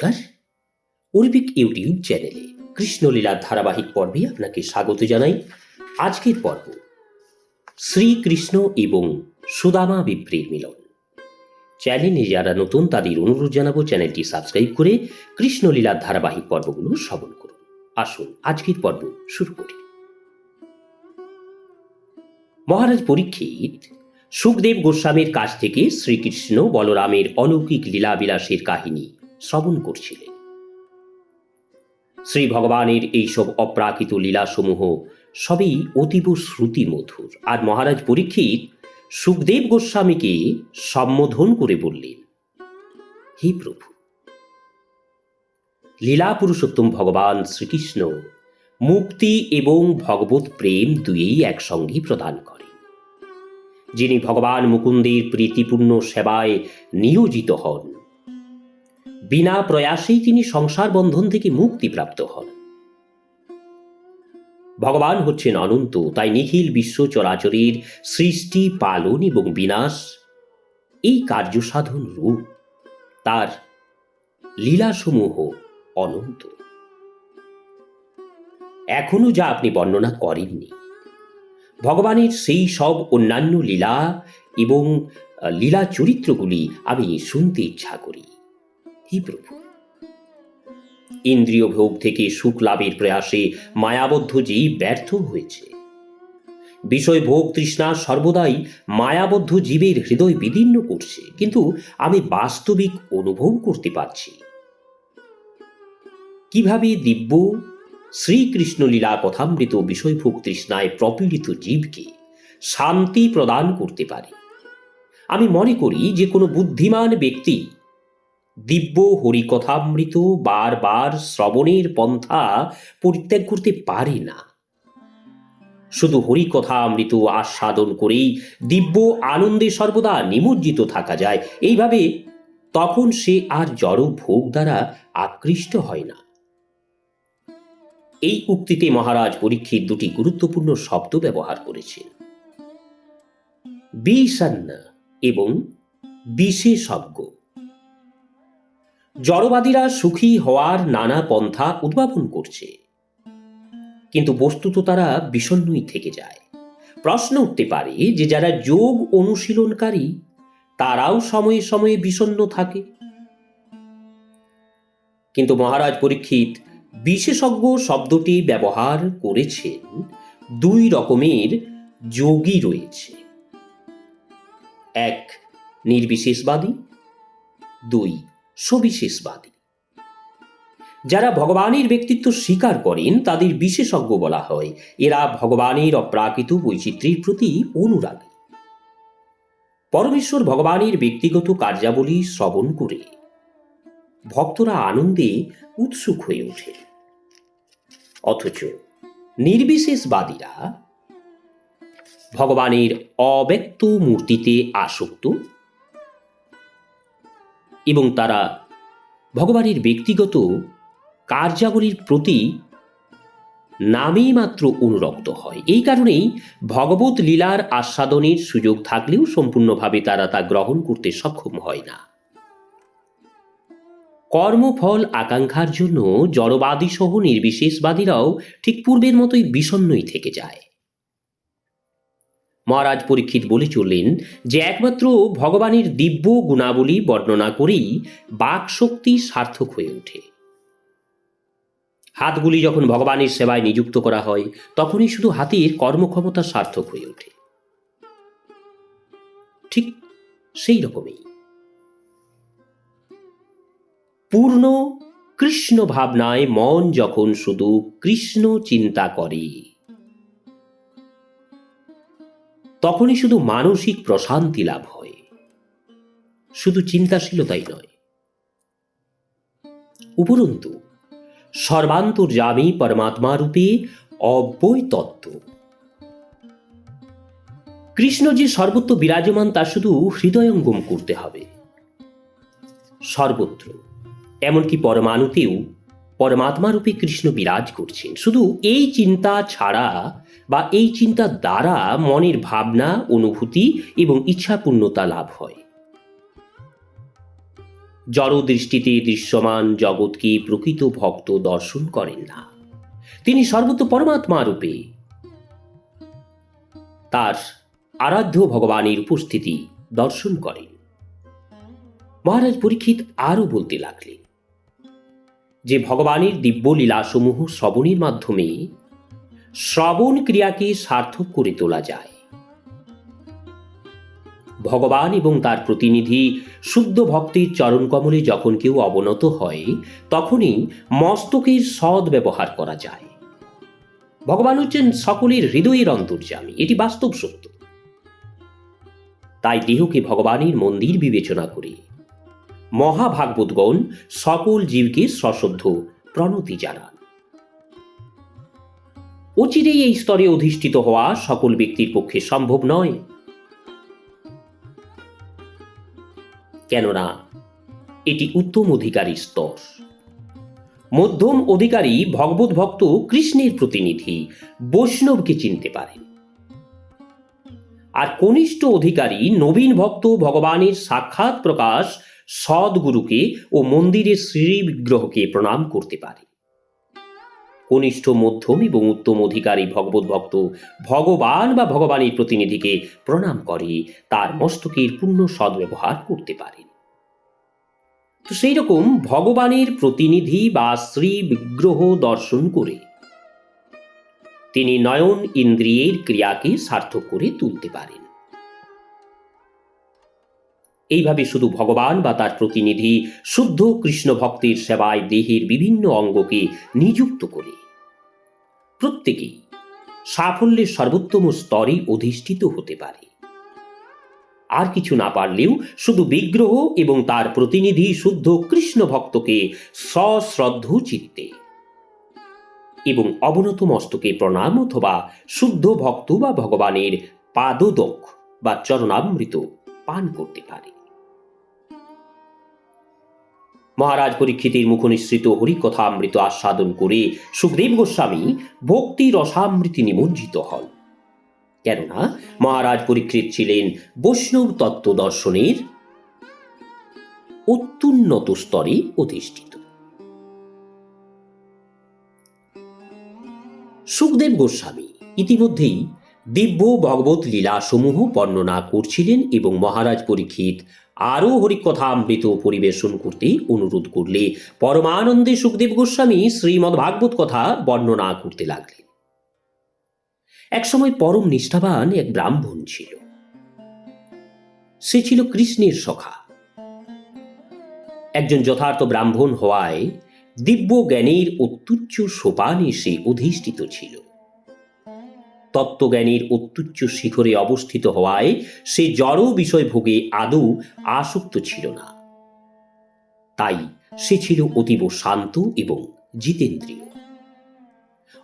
নমস্কার। অর্বিক ইউটিউব চ্যানেলে কৃষ্ণলীলার ধারাবাহিক পর্বে আপনাকে স্বাগত জানাই। আজকের পর্ব, শ্রীকৃষ্ণ এবং সুদামা বিপ্রের মিলন। চ্যানেলে যারা নতুন, তাদের অনুরোধ জানাব চ্যানেলটি সাবস্ক্রাইব করে কৃষ্ণলীলার ধারাবাহিক পর্বগুলো শ্রবণ করুন। আসুন, আজকের পর্ব শুরু করি। মহারাজ পরীক্ষিত সুখদেব গোস্বামীর কাছ থেকে শ্রীকৃষ্ণ বলরামের অলৌকিক লীলাবিলাসের কাহিনী শ্রবণ করছিলেন। শ্রী ভগবানের এইসব অপ্রাকৃত লীলাসমূহ সবই অতীব শ্রুতি মধুর আর মহারাজ পরীক্ষিত সুখদেব গোস্বামীকে সম্বোধন করে বললেন, হে প্রভু লীলা পুরুষোত্তম ভগবান শ্রীকৃষ্ণ মুক্তি এবং ভগবত প্রেম দুয়েই একসঙ্গে প্রদান করে যিনি ভগবান মুকুন্দের প্রীতিপূর্ণ সেবায় নিয়োজিত হন বিনা প্রয়াসেই তিনি সংসার বন্ধন থেকে মুক্তিপ্রাপ্ত হন। ভগবান হচ্ছেন অনন্ত, তাই নিখিল বিশ্ব চরাচরের সৃষ্টি, পালন এবং বিনাশ এই কার্যসাধন রূপ। তার লীলাসমূহ অনন্ত। এখনও যা আপনি বর্ণনা করেননি। ভগবানের সেই সব অন্যান্য লীলা এবং লীলা চরিত্রগুলি আমি শুনতে ইচ্ছা করি। হে প্রভু ইন্দ্রিয় ভোগ থেকে সুখ লাভের প্রয়াসে মায়াবদ্ধ জীব ব্যর্থ হয়েছে। বিষয় ভোগ তৃষ্ণা সর্বদাই মায়াবদ্ধ জীবের হৃদয় বিদীর্ণ করছে, কিন্তু আমি বাস্তবিক অনুভব করতে পারছি। কীভাবে দিব্য শ্রীকৃষ্ণ লীলা কথামৃত বিষয়ভোগ তৃষ্ণায় প্রপীড়িত জীবকে শান্তি প্রদান করতে পারে? আমি মনে করি যে কোনো বুদ্ধিমান ব্যক্তি দিব্য হরিকথামৃত বারবার শ্রবণের পন্থা পরিত্যাগ করতে পারে না। শুধু হরিকথামৃত আস্বাদন করেই দিব্য আনন্দে সর্বদা নিমজ্জিত থাকা যায়, এইভাবে তখন সে আর জড় ভোগ দ্বারা আকৃষ্ট হয় না। এই উক্তিতে মহারাজ পরীক্ষিত দুটি গুরুত্বপূর্ণ শব্দ ব্যবহার করেছেন। বিষান্ন এবং বিশেষজ্ঞ। জড়বাদীরা সুখী হওয়ার নানা পন্থা উদ্ভাবন করছে। কিন্তু বস্তুত তারা বিষণ্ণই থেকে যায়। প্রশ্ন উঠতে পারে যে যারা যোগ অনুশীলনকারী, তারাও সময়ে সময়ে বিষণ্ণ থাকে। কিন্তু মহারাজ পরীক্ষিত বিশেষজ্ঞ শব্দটি ব্যবহার করেছেন দুই রকমের যোগী রয়েছে। এক, নির্বিশেষবাদী। দুই সবিশেষবাদী যারা ভগবানের ব্যক্তিত্ব স্বীকার করেন, তাদের বিশেষজ্ঞ বলা হয়, এরা ভগবানের অপ্রাকৃত বৈচিত্র্যের প্রতি অনুরাগী। পরমেশ্বর ভগবানের ব্যক্তিগত কার্যাবলী শ্রবণ করে ভক্তরা আনন্দে উৎসুক হয়ে ওঠে। অথচ নির্বিশেষবাদীরা ভগবানের অব্যক্ত মূর্তিতে আসক্ত এবং তারা ভগবানের ব্যক্তিগত কার্যাবলীর প্রতি নামেই মাত্র অনুরক্ত হয়। এই কারণেই ভগবত লীলার আস্বাদনের সুযোগ থাকলেও সম্পূর্ণভাবে তারা তা গ্রহণ করতে সক্ষম হয় না। কর্মফল আকাঙ্ক্ষার জন্য জড়বাদী সহ নির্বিশেষবাদীরাও ঠিক পূর্বের মতোই বিষণ্ণই থেকে যায়। মহারাজ পরীক্ষিত বলে চললেন যে একমাত্র ভগবানের দিব্য গুণাবলী বর্ণনা করেই বাক শক্তি সার্থক হয়ে ওঠে। হাতগুলি যখন ভগবানের সেবায় নিযুক্ত করা হয়, তখনই শুধু হাতের কর্মক্ষমতা সার্থক হয়ে ওঠে। ঠিক সেই রকমই। পূর্ণ কৃষ্ণ ভাবনায় মন যখন শুধু কৃষ্ণ চিন্তা করে তখনই শুধু মানসিক প্রশান্তি লাভ হয়। শুধু চিন্তাশীলতাই নয়। উপরন্তু, সর্বান্তর্যামী পরমাত্মা রূপে অব্যয় তত্ত্ব। কৃষ্ণ যে সর্বত্র বিরাজমান, তা শুধু হৃদয়ঙ্গম করতে হবে। সর্বত্র, এমনকি পরমাণুতেও পরমাত্মা রূপে কৃষ্ণ বিরাজ করছেন। শুধু এই চিন্তা ছাড়া বা এই চিন্তা দ্বারা মনের ভাবনা, অনুভূতি এবং ইচ্ছাপূর্ণতা লাভ হয়। জড় দৃষ্টিতে দৃশ্যমান জগৎকে প্রকৃত ভক্ত দর্শন করেন না। তিনি সর্বত পরমাত্মা রূপে তার আরাধ্য ভগবানের উপস্থিতি দর্শন করেন। মহারাজ পরীক্ষিত আরও বলতে লাগলেন যে ভগবানের দিব্য লীলাসমূহ শ্রবণের মাধ্যমে শ্রবণ ক্রিয়াকে সার্থক করে তোলা যায়। ভগবান এবং তার প্রতিনিধি শুদ্ধ ভক্তির চরণকমলে যখন কেউ অবনত হয়, তখনই মস্তকের সদ ব্যবহার করা যায়। ভগবান হচ্ছেন সকলের হৃদয়ের অন্তর্যামী, এটি বাস্তব সত্য। তাই দেহকে ভগবানের মন্দির বিবেচনা করে মহাভাগবতগণ সকল জীবকে সশ্রদ্ধ প্রণতি জানান। অচিরেই এই স্তরে অধিষ্ঠিত হওয়া সকল ব্যক্তির পক্ষে সম্ভব নয়। কেননা, এটি উত্তম অধিকারী স্তর। মধ্যম অধিকারী ভগবত ভক্ত কৃষ্ণের প্রতিনিধি বৈষ্ণবকে চিনতে পারেন। আর কনিষ্ঠ অধিকারী নবীন ভক্ত ভগবানের সাক্ষাৎ প্রকাশ সদ্গুরুকে ও মন্দিরের শ্রী বিগ্রহকে প্রণাম করতে পারে। কনিষ্ঠ মধ্যম এবং উত্তম অধিকারী ভগবত ভক্ত ভগবান বা ভগবানের প্রতিনিধিকে প্রণাম করে, তার মস্তকের পূর্ণ সদ্ব্যবহার করতে পারেন। তো সেই রকম ভগবানের প্রতিনিধি বা শ্রী বিগ্রহ দর্শন করে তিনি নয়ন ইন্দ্রিয়ের ক্রিয়াকে সার্থক করে তুলতে পারেন। এইভাবে শুধু ভগবান বা তার প্রতিনিধি শুদ্ধ কৃষ্ণ ভক্তের সেবায় দেহের বিভিন্ন অঙ্গকে নিযুক্ত করে। প্রত্যেকেই সাফল্যের সর্বোত্তম স্তরে অধিষ্ঠিত হতে পারে। আর কিছু না পারলেও শুধু বিগ্রহ এবং তার প্রতিনিধি শুদ্ধ কৃষ্ণ ভক্তকে সশ্রদ্ধ চিত্তে এবং অবনত মস্তকে প্রণাম অথবা শুদ্ধ ভক্ত বা ভগবানের পাদদক বা চরণামৃত পান করতে পারে। মহারাজ পরীক্ষিতের মুখনিসৃত হরিকথামৃত আস্বাদন করে সুখদেব গোস্বামী ভক্তি রসামৃতি নিমজ্জিত হন। কেননা মহারাজ পরীক্ষিত ছিলেন বৈষ্ণব তত্ত্ব দর্শনের অত্যুন্নত স্তরে অধিষ্ঠিত। সুখদেব গোস্বামী ইতিমধ্যেই দিব্য ভগবত লীলাসমূহ বর্ণনা করছিলেন এবং মহারাজ পরীক্ষিত আরও হরিকথামৃত পরিবেশন করতে অনুরোধ করলে পরমানন্দে সুখদেব গোস্বামী শ্রীমদ্ ভাগবত কথা বর্ণনা করতে লাগলেন। একসময় পরম নিষ্ঠাবান এক ব্রাহ্মণ ছিল। সে ছিল কৃষ্ণের সখা। একজন যথার্থ ব্রাহ্মণ হওয়ায় দিব্য জ্ঞানের অত্যুচ্চ সোপানে সে অধিষ্ঠিত ছিল। তত্ত্বজ্ঞানের অত্যুচ্চ শিখরে অবস্থিত হওয়ায় সে জড় বিষয় ভোগে আদৌ আসক্ত ছিল না। তাই সে ছিল অতীব শান্ত এবং জিতেন্দ্রীয়।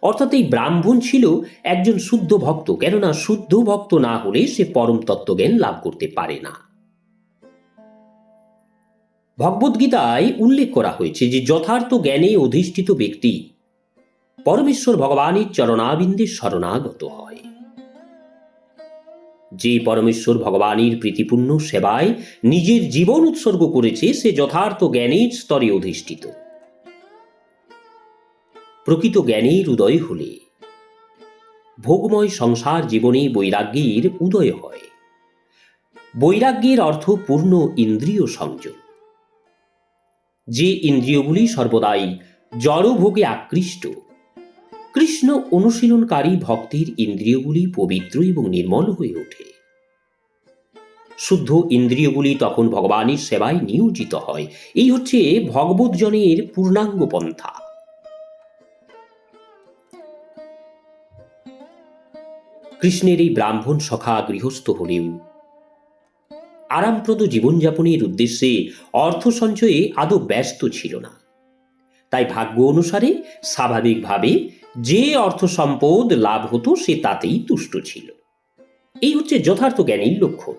অর্থাৎ এই ব্রাহ্মণ ছিল একজন শুদ্ধ ভক্ত, কেননা শুদ্ধ ভক্ত না হলে সে পরম তত্ত্বজ্ঞান লাভ করতে পারে না। ভগবদ্গীতায় উল্লেখ করা হয়েছে যে যথার্থ জ্ঞানে অধিষ্ঠিত ব্যক্তি পরমেশ্বর ভগবানের চরণাবিন্দে শরণাগত হয়। যে পরমেশ্বর ভগবানের প্রীতিপূর্ণ সেবায় নিজের জীবন উৎসর্গ করেছে, সে যথার্থ জ্ঞানের স্তরে অধিষ্ঠিত। প্রকৃত জ্ঞানের উদয় হলে ভোগময় সংসার জীবনে বৈরাগ্যের উদয় হয়। বৈরাগ্যের অর্থ পূর্ণ ইন্দ্রিয় সংযম যে ইন্দ্রিয়গুলি সর্বদাই জড়ভোগে আকৃষ্ট কৃষ্ণ অনুশীলনকারী ভক্তির ইন্দ্রিয়গুলি পবিত্র এবং নির্মল হয়ে ওঠে। শুদ্ধ ইন্দ্রিয়গুলি তখন ভগবানের সেবায় নিয়োজিত হয়। এই হচ্ছে ভগবৎজনের পূর্ণাঙ্গ পন্থা। কৃষ্ণের এই ব্রাহ্মণ সখা গৃহস্থ হলেও আরামপ্রদ জীবনযাপনের উদ্দেশ্যে অর্থ সঞ্চয়ে আদৌ ব্যস্ত ছিল না। তাই ভাগ্য অনুসারে স্বাভাবিকভাবে যে অর্থ সম্পদ লাভ হতো সে তাতেই তুষ্ট ছিল। এই হচ্ছে যথার্থ জ্ঞানীর লক্ষণ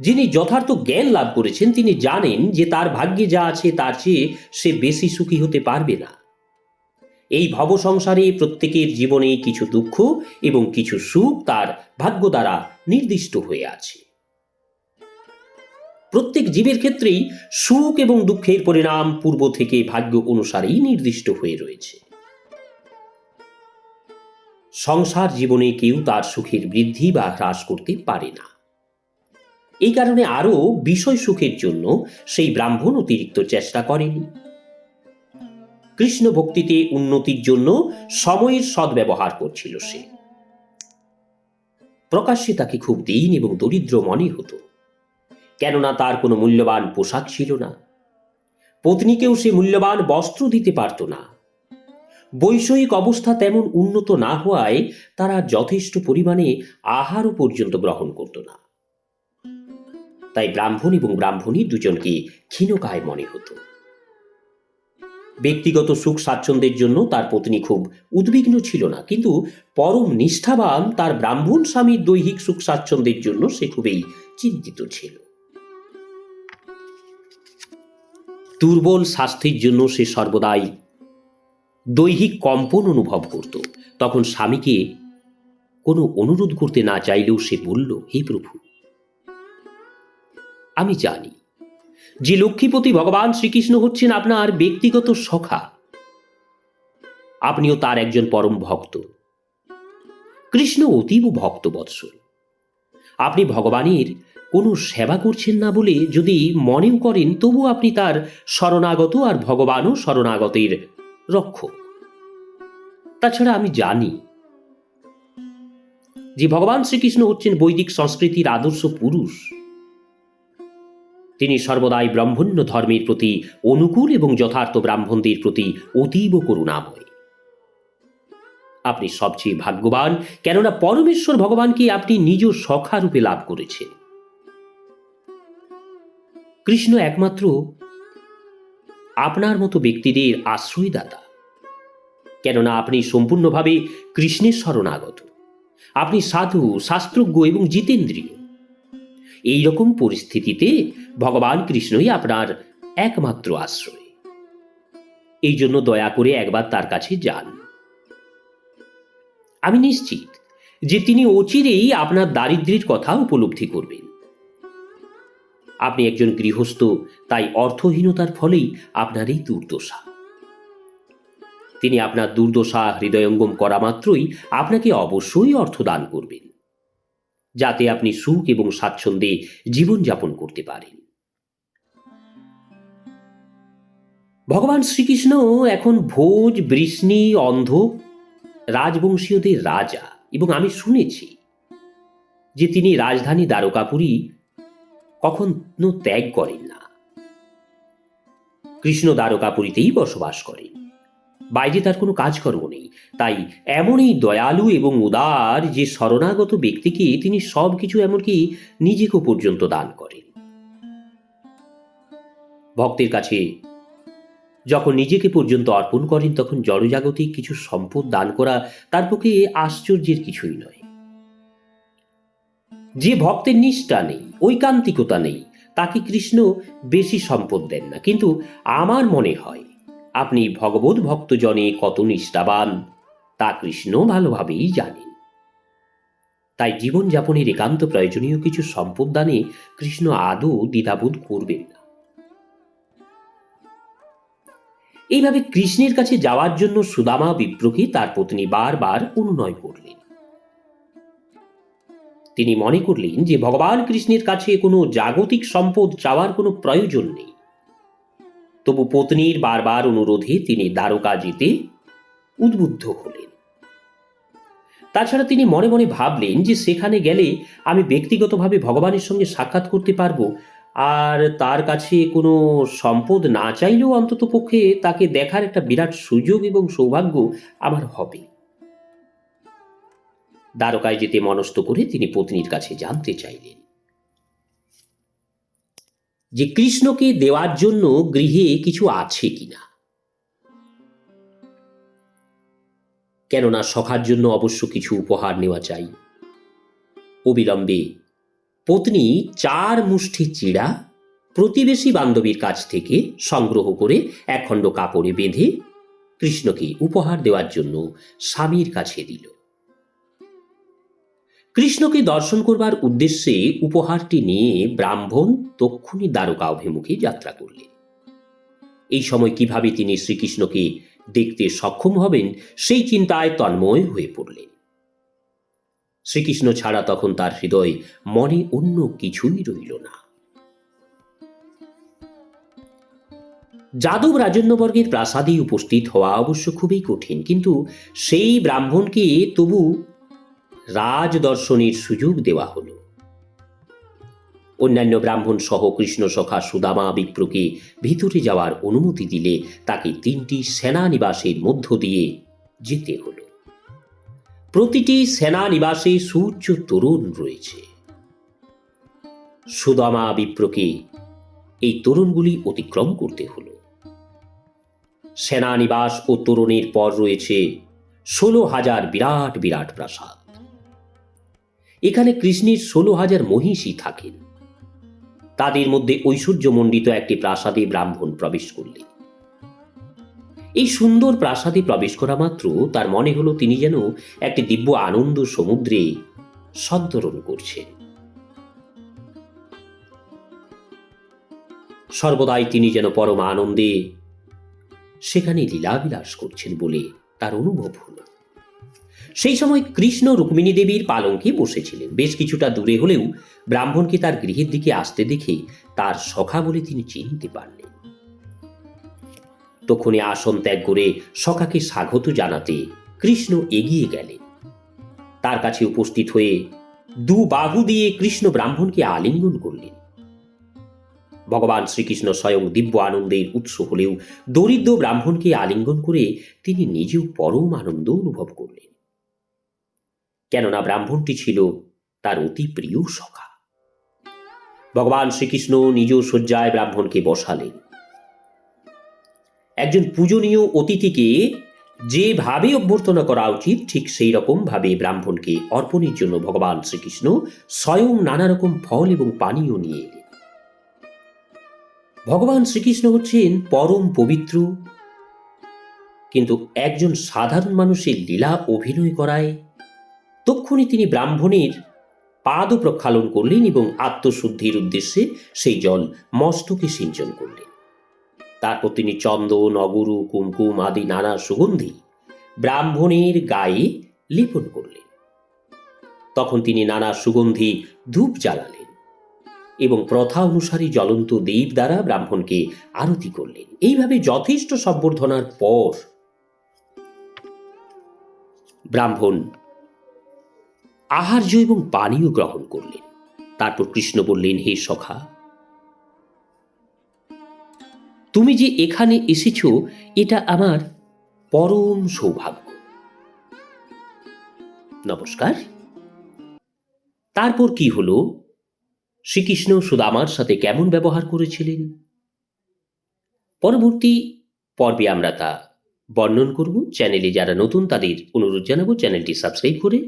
যিনি যথার্থ জ্ঞান লাভ করেছেন, তিনি জানেন যে তার ভাগ্যে যা আছে তার চেয়ে সে বেশি সুখী হতে পারবে না। এই ভব সংসারে প্রত্যেকের জীবনে কিছু দুঃখ এবং কিছু সুখ তার ভাগ্য দ্বারা নির্দিষ্ট হয়ে আছে। প্রত্যেক জীবের ক্ষেত্রেই সুখ এবং দুঃখের পরিণাম পূর্ব থেকে ভাগ্য অনুসারেই নির্দিষ্ট হয়ে রয়েছে। সংসার জীবনে কেউ তার সুখের বৃদ্ধি বা হ্রাস করতে পারে না। এই কারণে আরও বিষয় সুখের জন্য সেই ব্রাহ্মণ অতিরিক্ত চেষ্টা করেনি। কৃষ্ণ ভক্তিতে উন্নতির জন্য সময়ের সদ্ব্যবহার করছিল সে। প্রকাশ্যে তাকে খুব দিন এবং দরিদ্র মনে হতো। কেননা তার কোনো মূল্যবান পোশাক ছিল না। পত্নীকেও সে মূল্যবান বস্ত্র দিতে পারত না। বৈষয়িক অবস্থা তেমন উন্নত না হওয়ায় তারা যথেষ্ট পরিমাণে আহারও পর্যন্ত গ্রহণ করত না। তাই ব্রাহ্মণ এবং ব্রাহ্মণী দুজনকে ক্ষীণকায় মনে হতো। ব্যক্তিগত সুখ স্বাচ্ছন্দ্যের জন্য তার পত্নী খুব উদ্বিগ্ন ছিল না, কিন্তু পরম নিষ্ঠাবান তার ব্রাহ্মণ স্বামীর দৈহিক সুখ স্বাচ্ছন্দ্যের জন্য সে খুবই চিন্তিত ছিল। দুর্বল স্বাস্থ্যের জন্য সে সর্বদাই দৈহিক কম্পন অনুভব করত। তখন স্বামীকে কোনো অনুরোধ করতে না চাইলেও সে বলল, হে প্রভু, আমি জানি যে লক্ষ্মীপতি ভগবান শ্রীকৃষ্ণ হচ্ছেন আপনার ব্যক্তিগত সখা। আপনিও তার একজন পরম ভক্ত। কৃষ্ণ অতীব ভক্ত বৎসল আপনি ভগবানের কোনো সেবা করছেন না বলে যদি মনেও করেন তবু আপনি তার শরণাগত আর ভগবানও শরণাগতের রক্ষক। তাছাড়া আমি জানি যে ভগবান শ্রীকৃষ্ণ হচ্ছেন বৈদিক সংস্কৃতির আদর্শ পুরুষ। তিনি সর্বদাই ব্রাহ্মণ্য ধর্মের প্রতি অনুকূল এবং যথার্থ ব্রাহ্মণদের প্রতি অতীব করুণাময়। আপনি সবচেয়ে ভাগ্যবান, কেননা পরমেশ্বর ভগবানকে আপনি নিজ সখা রূপে লাভ করেছেন। কৃষ্ণ একমাত্র আপনার মতো ব্যক্তিদের আশ্রয়দাতা। কেননা আপনি সম্পূর্ণভাবে কৃষ্ণের শরণাগত। আপনি সাধু, শাস্ত্রজ্ঞ এবং জিতেন্দ্রীয়। এই রকম পরিস্থিতিতে ভগবান কৃষ্ণই আপনার একমাত্র আশ্রয়। এই জন্য দয়া করে একবার তার কাছে যান। আমি নিশ্চিত যে তিনি অচিরেই আপনার দারিদ্র্যের কথা উপলব্ধি করবেন। আপনি একজন গৃহস্থ, তাই অর্থহীনতার ফলেই আপনার এই দুর্দশা। তিনি আপনার দুর্দশা হৃদয়ঙ্গম করা মাত্রই আপনাকে অবশ্যই অর্থ দান করবেন, যাতে আপনি সুখ এবং স্বাচ্ছন্দ্যে জীবনযাপন করতে পারেন। ভগবান শ্রীকৃষ্ণ এখন ভোজ, বৃষ্ণি, অন্ধ, রাজবংশীয়দের রাজা, এবং আমি শুনেছি যে তিনি রাজধানী দ্বারকাপুরী কখনো ত্যাগ করেন না। কৃষ্ণ দ্বারকাপুরীতেই বসবাস করেন। বাইরে তার কোনো কাজকর্ম নেই। তাই এমনই দয়ালু এবং উদার যে শরণাগত ব্যক্তিকে তিনি সব কিছু এমনকি নিজেকে পর্যন্ত দান করেন। ভক্তের কাছে যখন নিজেকে পর্যন্ত অর্পণ করেন, তখন জড়জাগতিক কিছু সম্পদ দান করা তার পক্ষে আশ্চর্যের কিছুই নয়। যে ভক্তের নিষ্ঠা নেই, ঐকান্তিকতা নেই, তাকে কৃষ্ণ বেশি সম্পদ দেন না। কিন্তু আমার মনে হয়, আপনি ভগবত ভক্তজনে কত নিষ্ঠাবান, তা কৃষ্ণ ভালোভাবেই জানেন। তাই জীবনযাপনের একান্ত প্রয়োজনীয় কিছু সম্পদ দানে কৃষ্ণ আদৌ দ্বিধাবোধ করবেন না। এইভাবে কৃষ্ণের কাছে যাওয়ার জন্য সুদামা বিপ্রকে তার পত্নী বারবার অনুনয় করলেন। তিনি মনে করলেন যে ভগবান কৃষ্ণের কাছে কোনো জাগতিক সম্পদ চাওয়ার কোনো প্রয়োজন নেই। তবু পত্নীর বারবার অনুরোধে তিনি দ্বারকা যেতে উদ্বুদ্ধ হলেন। তাছাড়া তিনি মনে মনে ভাবলেন যে সেখানে গেলে আমি ব্যক্তিগতভাবে ভগবানের সঙ্গে সাক্ষাৎ করতে পারব, আর তার কাছে কোনো সম্পদ না চাইলেও অন্তত পক্ষে তাকে দেখার একটা বিরাট সুযোগ এবং সৌভাগ্য আমার হবে। দ্বারকায় যেতে মনস্থ করে তিনি পত্নীর কাছে জানতে চাইলেন। যে কৃষ্ণকে দেওয়ার জন্য গৃহে কিছু আছে কিনা? কেননা সখার জন্য অবশ্য কিছু উপহার নেওয়া চাই। অবিলম্বে পত্নী চার মুষ্টি চিড়া প্রতিবেশী বান্ধবীর কাছ থেকে সংগ্রহ করে একখণ্ড কাপড়ে বেঁধে কৃষ্ণকে উপহার দেওয়ার জন্য স্বামীর কাছে দিল। কৃষ্ণকে দর্শন করবার উদ্দেশ্যে উপহারটি নিয়ে ব্রাহ্মণ তক্ষুনি দ্বারকা অভিমুখে যাত্রা করলেন। এই সময় কীভাবে তিনি শ্রীকৃষ্ণকে দেখতে সক্ষম হবেন, সেই চিন্তায় তন্ময় হয়ে পড়লেন। শ্রীকৃষ্ণ ছাড়া তখন তার হৃদয় মনে অন্য কিছুই রইল না। যাদব রাজন্যবর্গের প্রাসাদে উপস্থিত হওয়া অবশ্য খুবই কঠিন, কিন্তু সেই ব্রাহ্মণকে তবু রাজ দর্শনের সুযোগ দেওয়া হলো। অন্যান্য ব্রাহ্মণ সহ কৃষ্ণ সখা সুদামা বিপ্রকে ভিতরে যাওয়ার অনুমতি দিলে তাকে তিনটি সেনানিবাসের মধ্য দিয়ে যেতে হলো। প্রতিটি সেনানিবাসে সূর্য তরুণ রয়েছে। সুদামা বিপ্রকে এই তরুণগুলি অতিক্রম করতে হলো। সেনানিবাস ও তরুণের পর রয়েছে ষোলো হাজার বিরাট বিরাট প্রাসাদ। এখানে কৃষ্ণের ষোলো হাজার মহিষী থাকেন। তাদের মধ্যে ঐশ্বর্যমণ্ডিত একটি প্রাসাদে ব্রাহ্মণ প্রবেশ করলেন। এই সুন্দর প্রাসাদে প্রবেশ করা মাত্র তার মনে হলো তিনি যেন একটি দিব্য আনন্দ সমুদ্রে সন্তরণ করছেন। সর্বদাই তিনি যেন পরম আনন্দে সেখানে লীলাবিলাস করছেন বলে তার অনুভব হলো। সেই সময় কৃষ্ণ রুক্মিণী দেবীর পালঙ্কে বসেছিলেন। বেশ কিছুটা দূরে হলেও ব্রাহ্মণকে তার গৃহের দিকে আসতে দেখে তার সখা বলে তিনি চিনতে পারলেন। তখনই আসন ত্যাগ করে সখাকে স্বাগত জানাতে কৃষ্ণ এগিয়ে গেলেন। তার কাছে উপস্থিত হয়ে দু বাহু দিয়ে কৃষ্ণ ব্রাহ্মণকে আলিঙ্গন করলেন। ভগবান শ্রীকৃষ্ণ স্বয়ং দিব্য আনন্দের উৎস হলেও দরিদ্র ব্রাহ্মণকে আলিঙ্গন করে তিনি নিজেও পরম আনন্দ অনুভব করলেন। কেননা ব্রাহ্মণটি ছিল তার অতি প্রিয় সখা। ভগবান শ্রীকৃষ্ণ নিজ শয্যায় ব্রাহ্মণকে বসালেন। একজন পূজনীয় অতিথিকে যেভাবে অভ্যর্থনা করা উচিত, ঠিক সেই রকম ভাবে ব্রাহ্মণকে অর্পণের জন্য ভগবান শ্রীকৃষ্ণ স্বয়ং নানা রকম ফল এবং পানীয় নিয়ে এলেন। ভগবান শ্রীকৃষ্ণ হচ্ছেন পরম পবিত্র, কিন্তু একজন সাধারণ মানুষের লীলা অভিনয় করায় তক্ষুনি তিনি ব্রাহ্মণের পাদ প্রক্ষালন করলেন এবং আত্মশুদ্ধির উদ্দেশ্যে সেই জল মস্তকে সিঞ্চন করলেন। তারপর তিনি চন্দন, অগুরু, কুমকুম আদি নানা সুগন্ধি ব্রাহ্মণের গায়ে লেপন করলেন। তখন তিনি নানা সুগন্ধি ধূপ জ্বালালেন এবং প্রথা অনুসারে জ্বলন্ত দ্বীপ দ্বারা ব্রাহ্মণকে আরতি করলেন। এইভাবে যথেষ্ট সম্বর্ধনার পর ব্রাহ্মণ আহার্য এবং পানীয় গ্রহণ করলেন। তারপর কৃষ্ণ বললেন, হে সখা, তুমি যে এখানে এসেছ, এটা আমার পরম সৌভাগ্য। নমস্কার। তারপর কি হলো? শ্রীকৃষ্ণ সুদামার সাথে কেমন ব্যবহার করেছিলেন? পরবর্তী পর্বে আমরা তা বর্ণন করব। চ্যানেলে যারা নতুন, তাদের অনুরোধ জানাব, চ্যানেলটি সাবস্ক্রাইব করে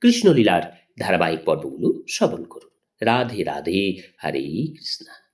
কৃষ্ণলীলার ধারাবাহিক পর্বগুলো শ্রবণ করুন। রাধে রাধে হরে কৃষ্ণা।